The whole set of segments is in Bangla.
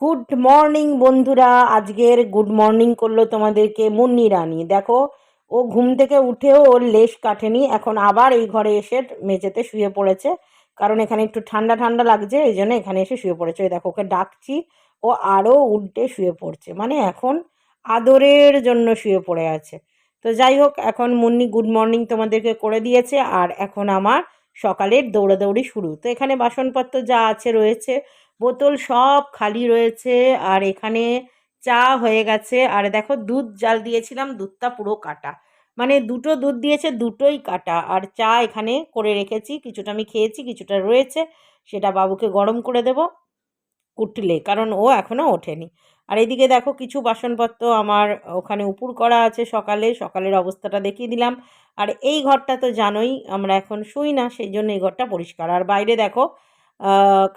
গুড মর্নিং বন্ধুরা। আজকের গুড মর্নিং করল তোমাদেরকে মুন্নি রানী। দেখো, ও ঘুম থেকে উঠেও ওর লেশ কাটেনি। এখন আবার এই ঘরে এসে মেঝেতে শুয়ে পড়েছে। কারণ এখানে একটু ঠান্ডা ঠান্ডা লাগছে, এই জন্য এখানে এসে শুয়ে পড়েছে। ওই দেখো, ওকে ডাকছি। ও আরও উল্টে শুয়ে পড়ছে। মানে এখন আদরের জন্য শুয়ে পড়ে আছে। তো যাই হোক, এখন মুন্নি গুড মর্নিং তোমাদেরকে করে দিয়েছে। আর এখন আমার সকালের দৌড়াদৌড়ি শুরু। তো এখানে বাসনপত্র যা আছে রয়েছে বোতল সব খালি রয়েছে আর এখানে চা হয়ে গেছে। আর দেখো দুধ জাল দিয়েছিলাম, দুধটা পুরো কাটা। মানে দুটো দুধ দিয়েছে, দুটোই কাটা। আর চা এখানে করে রেখেছি। কিছুটা আমি খেয়েছি, কিছুটা রয়েছে। সেটা বাবুকে গরম করে দেব উঠলে কারণ ও এখনও ওঠেনি। আর এদিকে দেখো কিছু বাসনপত্র আমার ওখানে উপুর করা আছে সকালে। সকালের অবস্থাটা দেখিয়ে দিলাম। আর এই ঘরটা তো জানোই, আমরা এখন শুই না, সেই জন্য এই ঘরটা পরিষ্কার। আর বাইরে দেখো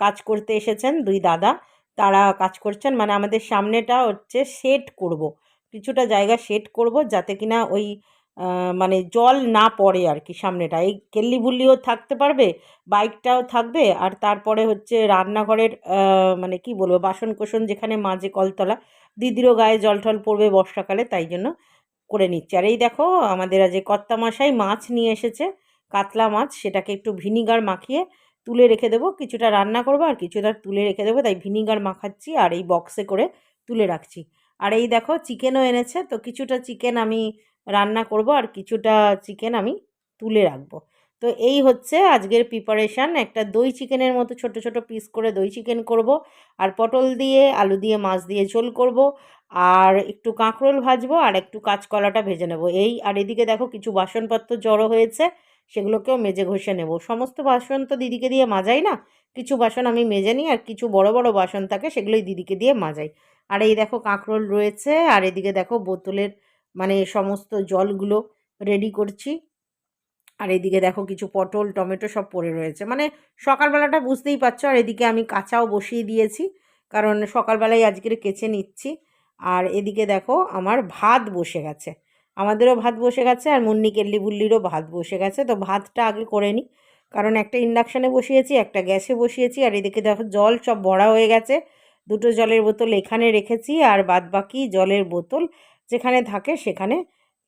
কাজ করতে এসেছেন দুই দাদা। তারা কাজ করছেন মানে আমাদের সামনেটা হচ্ছে শেড করব। কিছুটা জায়গা শেড করব যাতে কিনা ওই মানে জল না পড়ে আর কি সামনেটা। এই কেল্লি বুল্লিও থাকতে পারবে, বাইকটাও থাকবে, আর তারপরে হচ্ছে রান্নাঘরের মানে কি বলব বাসন কোসন যেখানে মাঝে কলতলা, দিদিরও গায়ে জল টল পড়বে বর্ষাকালে, তাই জন্য করে নিচ্ছে। আর এই দেখো, আমাদের আজ কর্তা মশাই মাছ নিয়ে এসেছে, কাতলা মাছ, সেটাকে একটু ভিনিগার মাখিয়ে তুলে রেখে দেবো। কিছুটা রান্না করব আর কিছুটা তুলে রেখে দেবো। তাই ভিনিগার মাখাচ্ছি আর এই বক্সে করে তুলে রাখছি। আর এই দেখো চিকেনও এনেছে, তো কিছুটা চিকেন আমি রান্না করব আর কিছুটা চিকেন আমি তুলে রাখব। তো এই হচ্ছে আজকের প্রিপারেশান একটা দই চিকেনের মতো ছোট ছোট পিস করে দই চিকেন করব আর পটল দিয়ে, আলু দিয়ে, মাছ দিয়ে ঝোল করব। আর একটু কাঁকরোল ভাজবো আর একটু কাঁচকলাটা ভেজে নেব। এই আর এদিকে দেখো কিছু বাসনপত্র জড়ো হয়েছে। সেগুলোকেও মেজে ঘষে নেব। সমস্ত বাসন তো দিদিকে দিয়ে মাজাই না? কিছু বাসন আমি মেজে নিই আর কিছু বড় বড় বাসন থাকে সেগুলোই দিদিকে দিয়ে মাজাই। আর এই দেখো কাঁকরোল রয়েছে আর এদিকে দেখো বোতলের মানে সমস্ত জলগুলো রেডি করছি। আর এদিকে দেখো কিছু পটল, টমেটো সব পড়ে রয়েছে। মানে সকালবেলাটা বুঝতেই পারছ আর এদিকে আমি কাঁচাও বসিয়ে দিয়েছি। কারণ সকালবেলায় আজকের কেচে নিচ্ছি। আর এদিকে দেখো আমার ভাত বসে গেছে। আমাদেরও ভাত বসে গেছে আর মুন্নি কেল্লি বুল্লিরও ভাত বসে গেছে। তো ভাতটা আগে করে নিই কারণ একটা ইন্ডাকশানে বসিয়েছি, একটা গ্যাসে বসিয়েছি আর এদিকে দেখো জল সব ভরা হয়ে গেছে। দুটো জলের বোতল এখানে রেখেছি আর বাদ বাকি জলের বোতল যেখানে থাকে সেখানে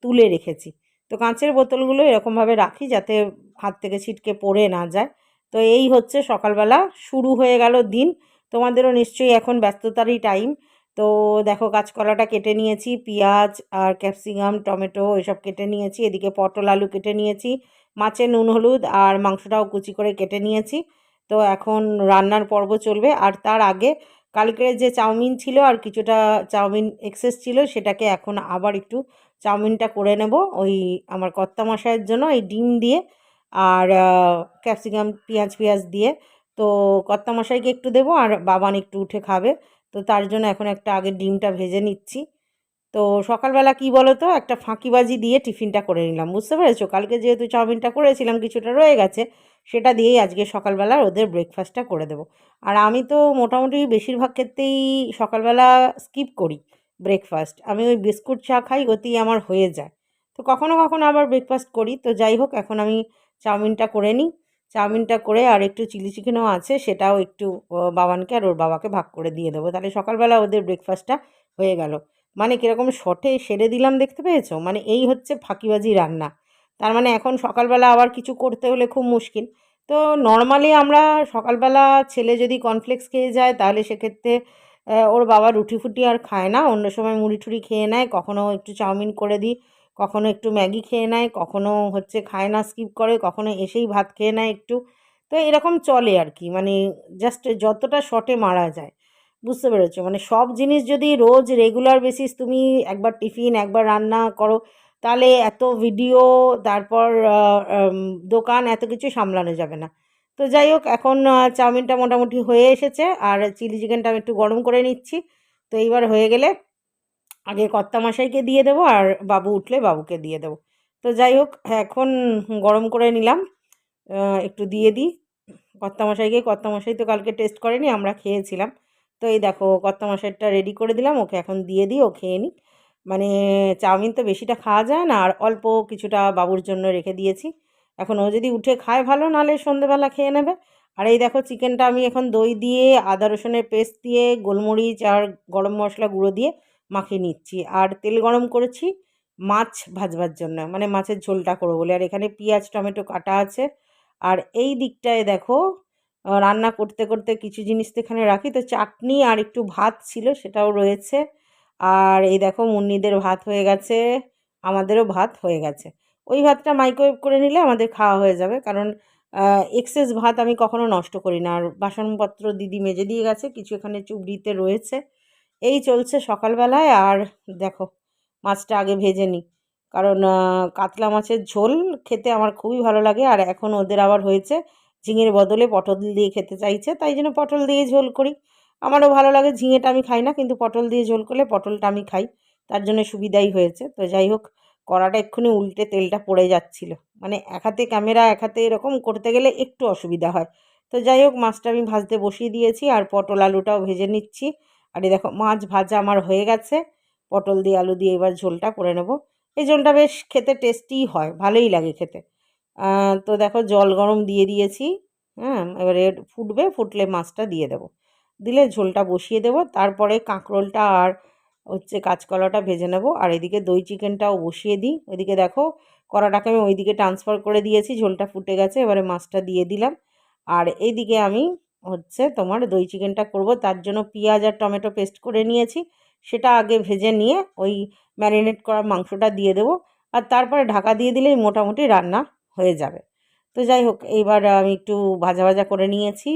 তুলে রেখেছি। তো কাঁচের বোতলগুলো এরকমভাবে রাখি যাতে হাত থেকে ছিটকে পড়ে না যায়। তো এই হচ্ছে সকালবেলা, শুরু হয়ে গেল দিন। তোমাদেরও নিশ্চয়ই এখন ব্যস্ততারই টাইম তো দেখো কাঁচকলাটা কেটে নিয়েছি, পেঁয়াজ আর ক্যাপসিকাম, টমেটো এসব কেটে নিয়েছি, এদিকে পটল, আলু কেটে নিয়েছি, মাছের নুন, হলুদ আর মাংসটাও কুচি করে কেটে নিয়েছি। তো এখন রান্নার পর্ব চলবে আর তার আগে কালকের যে চাউমিন ছিল আর কিছুটা চাউমিন এক্সেস ছিল সেটাকে এখন আবার একটু চাউমিনটা করে নেব ওই আমার কর্তা মশাইয়ের জন্য এই ডিম দিয়ে আর ক্যাপসিকাম, পেঁয়াজ পেঁয়াজ দিয়ে। তো কর্তা মশাইকে একটু দেবো আর বাবান একটু উঠে খাবে। তো তার জন্য এখন একটা আগে ডিমটা ভেজে নিচ্ছি। তো সকালবেলা কি বলো তো একটা ফাঁকিবাজি দিয়ে টিফিনটা করে নিলাম, বুঝতে পেরেছ? কালকে যেহেতু চাউমিনটা করেছিলাম, কিছুটা রয়ে গেছে, সেটা দিয়েই আজকে সকালবেলা ওদের ব্রেকফাস্টটা করে দেবো। আর আমি তো মোটামুটি বেশিরভাগ ক্ষেত্রেই সকালবেলা স্কিপ করি ব্রেকফাস্ট আমি ওই বিস্কুট চা খাই ওতেই আমার হয়ে যায়। তো কখনো কখনো আবার ব্রেকফাস্ট করি। তো যাই হোক, এখন আমি চাউমিনটা করে নিই। চাউমিনটা করে আর একটু চিলি চিকেনও আছে, সেটাও একটু বাবানকে আর ওর বাবাকে ভাগ করে দিয়ে দেবো। তাহলে সকালবেলা ওদের ব্রেকফাস্টটা হয়ে গেল। মানে কীরকম শটে সেরে দিলাম দেখতে পেয়েছ? মানে এই হচ্ছে ফাঁকিবাজি রান্না। তার মানে এখন সকালবেলা আবার কিছু করতে হলে খুব মুশকিল। তো নর্মালি আমরা সকালবেলা ছেলে যদি কনফ্লেক্স খেয়ে যায়, তাহলে সেক্ষেত্রে ওর বাবা রুটি ফুটি আর খায় না। অন্য সময় মুড়ি টুড়ি খেয়ে নেয়। কখনও একটু চাউমিন করে দিই। কখনো একটু ম্যাগি খেয়ে নেয়, কখনো হচ্ছে খায় না স্কিপ করে, কখনো এসেই ভাত খেয়ে নেয় একটু। তো এরকম চলে আর কি মানে জাস্ট যতটা শর্টে মারা যায়, বুঝতে পেরেছ? মানে সব জিনিস যদি রোজ রেগুলার বেসিস তুমি একবার টিফিন একবার রান্না করো, তাহলে এত ভিডিও তারপর দোকান, এত কিছু সামলানো যাবে না। তো যাই হোক, এখন চাউমিনটা মোটামুটি হয়ে এসেছে, আর চিলি চিকেনটা আমি একটু গরম করে নিচ্ছি। তো এইবার হয়ে গেলে আগে কর্তামশাইকে দিয়ে দেবো আর বাবু উঠলে বাবুকে দিয়ে দেবো। তো যাই হোক এখন গরম করে নিলাম। একটু দিয়ে দিই। কর্তামশাইকে, কর্তামশাই তো কালকে টেস্ট করেনি, আমরা খেয়েছিলাম। তো এই দেখো, কর্তামশাইটা রেডি করে দিলাম, ওকে এখন দিয়ে দিই, ও খেয়ে নিই মানে চাউমিন তো বেশিটা খাওয়া যায় না, আর অল্প কিছুটা বাবুর জন্য রেখে দিয়েছি। এখন ও যদি উঠে খায় ভালো নাহলে সন্ধেবেলা খেয়ে নেবে। আর এই দেখো চিকেনটা আমি এখন দই দিয়ে, আদা রসুনের পেস্ট দিয়ে, গোলমরিচ আর গরম মশলা গুঁড়ো দিয়ে মাখিয়ে নিচ্ছি। আর তেল গরম করেছি, মাছ ভাজবার জন্য। মানে মাছের ঝোলটা করব বলে। আর এখানে পেঁয়াজ, টমেটো কাটা আছে। আর এই দিকটায় দেখো রান্না করতে করতে কিছু জিনিস তো এখানে রাখি। তো চাটনি আর একটু ভাত ছিল, সেটাও রয়েছে। আর এই দেখো, মুন্নিদের ভাত হয়ে গেছে। আমাদেরও ভাত হয়ে গেছে। ওই ভাতটা মাইক্রোওয়েভ করে নিলে আমাদের খাওয়া হয়ে যাবে। কারণ এক্সেস ভাত আমি কখনো নষ্ট করি না। আর বাসনপত্র দিদি মেজে দিয়ে গেছে। কিছু এখানে চুবড়িতে রয়েছে। এই চলছে সকালবেলায় আর দেখো, মাছটা আগে ভেজে নিই। কারণ কাতলা মাছের ঝোল খেতে আমার খুবই ভালো লাগে আর এখন ওদের আবার হয়েছে ঝিঙের বদলে পটল দিয়ে খেতে চাইছে, তাই জন্য পটল দিয়ে ঝোল করি। আমারও ভালো লাগে, ঝিঙেটা আমি খাই না, কিন্তু পটল দিয়ে ঝোল করলে পটলটা আমি খাই, তার জন্য সুবিধাই হয়েছে। তো যাই হোক, কড়াটা এক্ষুনি উল্টে তেলটা পড়ে যাচ্ছিল। মানে এক হাতে ক্যামেরা, এক হাতে এরকম করতে গেলে একটু অসুবিধা হয়। তো যাই হোক, মাছটা আমি ভাজতে বসিয়ে দিয়েছি আর পটল আলুটাও ভেজে নিচ্ছি। আর এই দেখো মাছ ভাজা আমার হয়ে গেছে। পটল দিয়ে, আলু দিয়ে এবার ঝোলটা করে নেব। এই ঝোলটা বেশ খেতে টেস্টিই হয়, ভালোই লাগে খেতে। তো দেখো জল গরম দিয়ে দিয়েছি। হ্যাঁ এবারে ফুটবে, ফুটলে মাছটা দিয়ে দেবো। দিলে ঝোলটা বসিয়ে দেবো। তারপরে কাঁকরোলটা আর হচ্ছে কাঁচকলাটা ভেজে নেব। আর এদিকে দই চিকেনটাও বসিয়ে দিই। ওইদিকে দেখো কড়াটাকে আমি ওইদিকে ট্রান্সফার করে দিয়েছি। ঝোলটা ফুটে গেছে, এবারে মাছটা দিয়ে দিলাম। আর এইদিকে আমি হচ্ছে তোমার দই চিকেনটা করব। তার জন্য পেঁয়াজ আর টমেটো পেস্ট করে নিয়েছি। সেটা আগে ভেজে নিয়ে ওই ম্যারিনেট করা মাংসটা দিয়ে দেবো। আর তারপরে ঢাকা দিয়ে দিলেই মোটামুটি রান্না হয়ে যাবে। তো যাই হোক, এইবার আমি একটু ভাজা ভাজা করে নিয়েছি।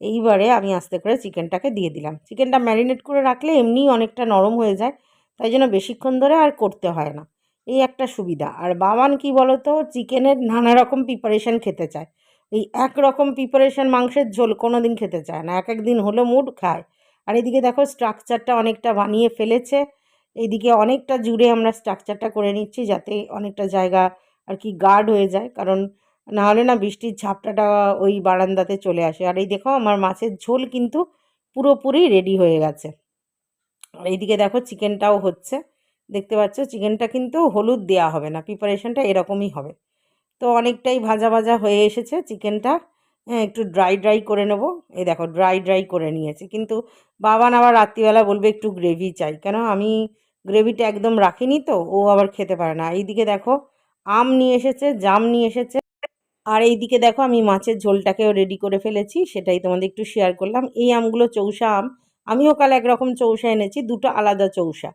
এইবারে আমি আস্তে করে চিকেনটাকে দিয়ে দিলাম। চিকেনটা ম্যারিনেট করে রাখলে এমনিই অনেকটা নরম হয়ে যায়। তাই জন্য বেশিক্ষণ ধরে আর করতে হয় না। এই একটা সুবিধা। আর বাবান কি বলতো, চিকেনের নানা রকম প্রিপারেশন খেতে চায়। এই একরকম প্রিপারেশন মাংসের ঝোল কোনো দিন খেতে চায় না। এক এক দিন হলো মুড খায়। আর এদিকে দেখো স্ট্রাকচারটা অনেকটা বানিয়ে ফেলেছে। এইদিকে অনেকটা জুড়ে আমরা স্ট্রাকচারটা করে নিচ্ছি যাতে অনেকটা জায়গা আর কি গার্ড হয়ে যায়। কারণ না হলে না বৃষ্টির ঝাপটাটা ওই বারান্দাতে চলে আসে। আর এই দেখো আমার মাছের ঝোল কিন্তু পুরোপুরি রেডি হয়ে গেছে। আর এইদিকে দেখো চিকেনটাও হচ্ছে। দেখতে পাচ্ছ চিকেনটা কিন্তু হলুদ দেওয়া হবে না। প্রিপারেশনটা এরকমই হবে। তো অনেকটাই ভাজা ভাজা হয়ে এসেছে চিকেনটা। হ্যাঁ একটু ড্রাই ড্রাই করে নেব। এই দেখো ড্রাই ড্রাই করে নিয়েছি। কিন্তু বাবান আবার রাত্রিবেলা বলবে একটু গ্রেভি চাই। কেন? আমি গ্রেভিটা একদম রাখিনি তো, ও আবার খেতে পারে না। এইদিকে দেখো, আম নিয়ে এসেছে, জাম নিয়ে এসেছে। আর এইদিকে দেখো, আমি মাছের ঝোলটাকেও রেডি করে ফেলেছি। সেটাই তোমাদের একটু শেয়ার করলাম। এই আমগুলো চৌষা আম। আমিও কাল একরকম চৌষা এনেছি, দুটো আলাদা চৌষা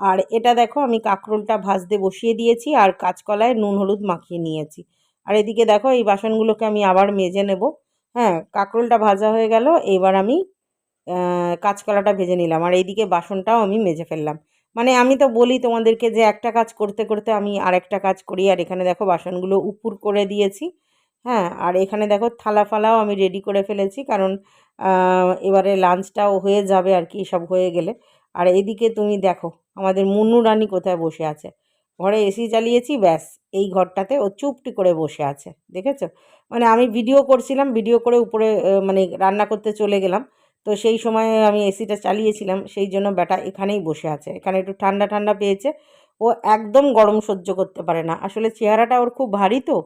আর এটা দেখো, আমি কাঁকরোলটা ভাজতে বসিয়ে দিয়েছি আর কাঁচকলায় নুন, হলুদ মাখিয়ে নিয়েছি। আর এদিকে দেখো, এই বাসনগুলোকে আমি আবার মেজে নেব। হ্যাঁ কাঁকরোলটা ভাজা হয়ে গেল, এবার আমি কাঁচকলাটা ভেজে নিলাম। আর এইদিকে বাসনটাও আমি মেজে ফেললাম। মানে আমি তো বলি তোমাদেরকে যে একটা কাজ করতে করতে আমি আরেকটা কাজ করি। আর এখানে দেখো, বাসনগুলো উপুর করে দিয়েছি। হ্যাঁ আর এখানে দেখো থালা ফালাও আমি রেডি করে ফেলেছি। কারণ এবারে লাঞ্চটাও হয়ে যাবে আর কি, সব হয়ে গেলে। আর এদিকে তুমি দেখো, আমাদের মুন্নু রানী কোথায় বসে আছে? ঘরে এসি চালিয়েছি ব্যাস, এই ঘরটাতে ও চুপটি করে বসে আছে, দেখেছ? মানে আমি ভিডিও করছিলাম ভিডিও করে উপরে মানে রান্না করতে চলে গেলাম, তো সেই সময় আমি এসিটা চালিয়েছিলাম, সেই জন্য ব্যাটা এখানেই বসে আছে, এখানে একটু ঠান্ডা ঠান্ডা পেয়েছে, ও একদম গরম সহ্য করতে পারে না, আসলে চেহারাটা ওর খুব ভারী তো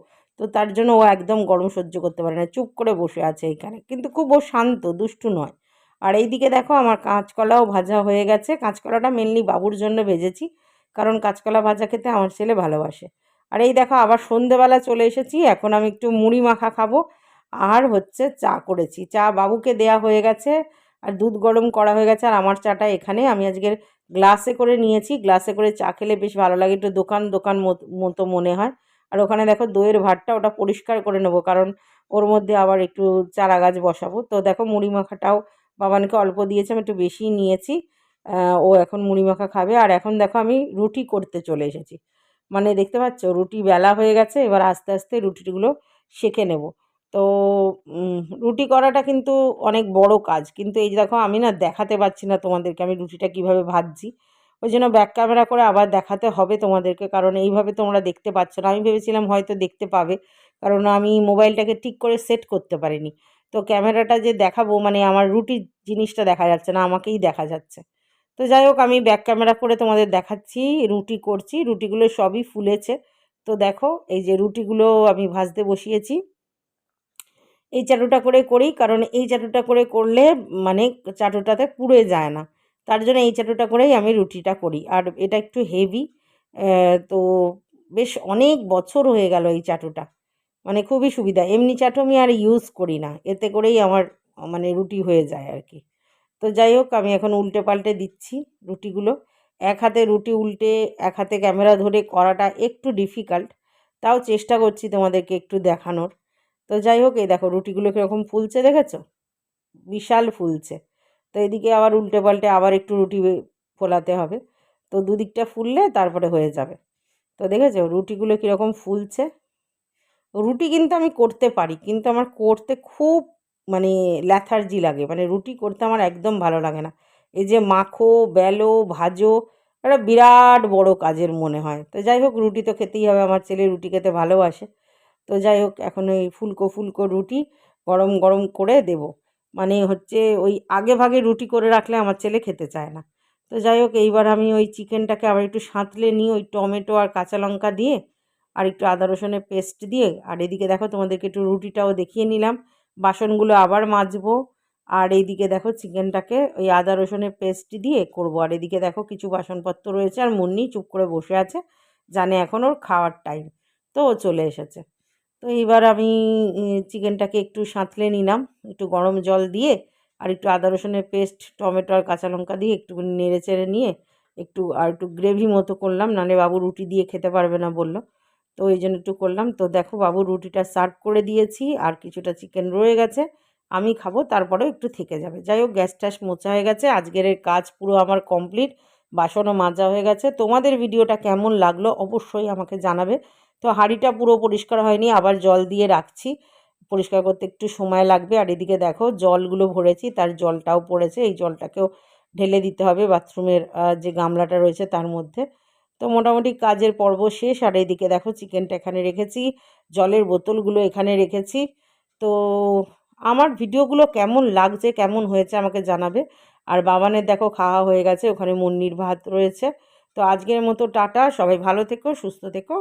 তো তার জন্য ও একদম গরম সহ্য করতে পারে না, চুপ করে বসে আছে এখানে, কিন্তু খুব ও শান্ত, দুষ্টু নয় আর এইদিকে দেখো আমার কাঁচকলাও ভাজা হয়ে গেছে। কাঁচকলাটা মেনলি বাবুর জন্য ভেজেছি, কারণ কাঁচকলা ভাজা খেতে আমার ছেলে ভালোবাসে। আর এই দেখো আবার সন্ধেবেলা চলে এসেছি, এখন আমি একটু মুড়ি মাখা খাব। আর হচ্ছে চা করেছি। চা বাবুকে দেয়া হয়ে গেছে, আর দুধ গরম করা হয়ে গেছে, আর আমার চাটা এখানে। আমি আজকের গ্লাসে করে নিয়েছি, গ্লাসে করে চা খেলে বেশ ভালো লাগে, একটু দোকান দোকান মত- মতো মনে হয়। আর ওখানে দেখো দইয়ের ভাতটা ওটা পরিষ্কার করে নেব, কারণ ওর মধ্যে আবার একটু চারা গাছ বসাবো। তো দেখো মুড়ি মাখাটাও বাবানকে অল্প দিয়েছি, আমি একটু বেশিই নিয়েছি। ও এখন মুড়ি মাখা খাবে। আর এখন দেখো আমি রুটি করতে চলে এসেছি। মানে দেখতে পাচ্ছ? রুটি বেলা হয়ে গেছে, এবার আস্তে আস্তে রুটিগুলো সেঁকে নেব। তো রুটি করাটা কিন্তু অনেক বড় কাজ। কিন্তু এই দেখো, আমি না দেখাতে পারছি না তোমাদেরকে আমি রুটিটা কীভাবে ভাজছি। ওই জন্য ব্যাক ক্যামেরা করে আবার দেখাতে হবে তোমাদেরকে, কারণ এইভাবে তোমরা দেখতে পাচ্ছ না। আমি ভেবেছিলাম হয়তো দেখতে পাবে, কারণ আমি মোবাইলটাকে ঠিক করে সেট করতে পারিনি। তো ক্যামেরাটা যে দেখাবো মানে আমার রুটির জিনিসটা দেখা যাচ্ছে না, আমাকেই দেখা যাচ্ছে। তো যাই হোক, আমি ব্যাক ক্যামেরা করে তোমাদের দেখাচ্ছি, রুটি করছি, রুটিগুলো সবই ফুলেছে। তো দেখো, এই যে রুটিগুলো আমি ভাজতে বসিয়েছি। এই চাটুটা করে করি, কারণ এই চাটুটা করে করলে মানে চাটুটাতে পুড়ে যায় না। তার জন্য এই চাটুটা করেই আমি রুটিটা করি। আর এটা একটু হেভি তো বেশ অনেক বছর হয়ে গেল এই চাটুটা। মানে খুবই সুবিধা। এমনি চাটু আমি আর ইউজ করি না। এতে করেই আমার মানে রুটি হয়ে যায় আর কি। তো যাই হোক, আমি এখন উল্টে পাল্টে দিচ্ছি রুটিগুলো। এক হাতে রুটি উল্টে, এক হাতে ক্যামেরা ধরে করাটা একটু ডিফিকাল্ট তাও চেষ্টা করছি তোমাদেরকে একটু দেখানোর। তো যাই হোক, এই দেখো রুটিগুলো কীরকম ফুলছে দেখেছ? বিশাল ফুলছে। তো এদিকে আবার উল্টে পাল্টে আবার একটু রুটি ফোলাতে হবে। তো দুদিকটা ফুললে তারপরে হয়ে যাবে। তো দেখেছ রুটিগুলো কীরকম ফুলছে? রুটি কিন্তু আমি করতে পারি, কিন্তু আমার করতে খুব মানে ল্যাথার্জি লাগে। মানে রুটি করতে আমার একদম ভালো লাগে না। এই যে মাখো, বেলো, ভাজো, একটা বিরাট বড় কাজের মনে হয়। তো যাই হোক, রুটি তো খেতেই হবে। আমার ছেলে রুটি খেতে ভালোবাসে। তো যাই হোক, এখন ওই ফুলকো ফুলকো রুটি গরম গরম করে দেব। মানে হচ্ছে ওই আগে ভাগে রুটি করে রাখলে আমার ছেলে খেতে চায় না। তো যাই হোক, এইবার আমি ওই চিকেনটাকে আবার একটু সাঁতলে নিয়ে ওই টমেটো আর কাঁচা লঙ্কা দিয়ে আর একটু আদা রসুনের পেস্ট দিয়ে, আর এদিকে দেখো তোমাদেরকে একটু রুটিটাও দেখিয়ে নিলাম। বাসনগুলো আবার মাজবো, আর এইদিকে দেখো চিকেনটাকে ওই আদা রসুনের পেস্ট দিয়ে করব। আর এদিকে দেখো কিছু বাসনপত্র রয়েছে, আর মুন্নি চুপ করে বসে আছে, জানে এখন ওর খাওয়ার টাইম তো ও চলে এসেছে। তো এইবার আমি চিকেনটাকে একটু সাঁতলে নিলাম, একটু গরম জল দিয়ে, আর একটু আদা রসুনের পেস্ট টমেটো আর কাঁচা লঙ্কা দিয়ে একটু নেড়ে চেড়ে নিয়ে একটু, আর একটু গ্রেভি মতো করলাম, নাহলে বাবু রুটি দিয়ে খেতে পারবে না বলল। তো ওই জন্য একটু করলাম। তো দেখো বাবু রুটিটা সার্ভ করে দিয়েছি আর কিছুটা চিকেন রয়ে গেছে। আমি খাব, তারপরেও একটু থেকে যাবে। যাই হোক, গ্যাস ট্যাস মোচা হয়ে গেছে, আজকের কাজ পুরো আমার কমপ্লিট, বাসনও মাজা হয়ে গেছে। তোমাদের ভিডিওটা কেমন লাগল অবশ্যই আমাকে জানাবে। তো হাঁড়িটা পুরো পরিষ্কার হয়নি, আবার জল দিয়ে রাখছি। পরিষ্কার করতে একটু সময় লাগবে। আর এদিকে দেখো, জলগুলো ভরেছি, তার জলটাও পড়েছে। এই জলটাকেও ঢেলে দিতে হবে বাথরুমের যে গামলাটা রয়েছে তার মধ্যে। তো মোটামুটি কাজের পর্ব শেষ। আর এদিকে দেখো চিকেনটা এখানে রেখেছি, জলের বোতলগুলো এখানে রেখেছি। তো আমার ভিডিওগুলো কেমন লাগছে, কেমন হয়েছে আমাকে জানাবে। আর বাবানের দেখো খাওয়া হয়ে গেছে, ওখানে মুন্নির ভাত রয়েছে। তো আজকের মতো টাটা, সবাই ভালো থেকো, সুস্থ থেকো।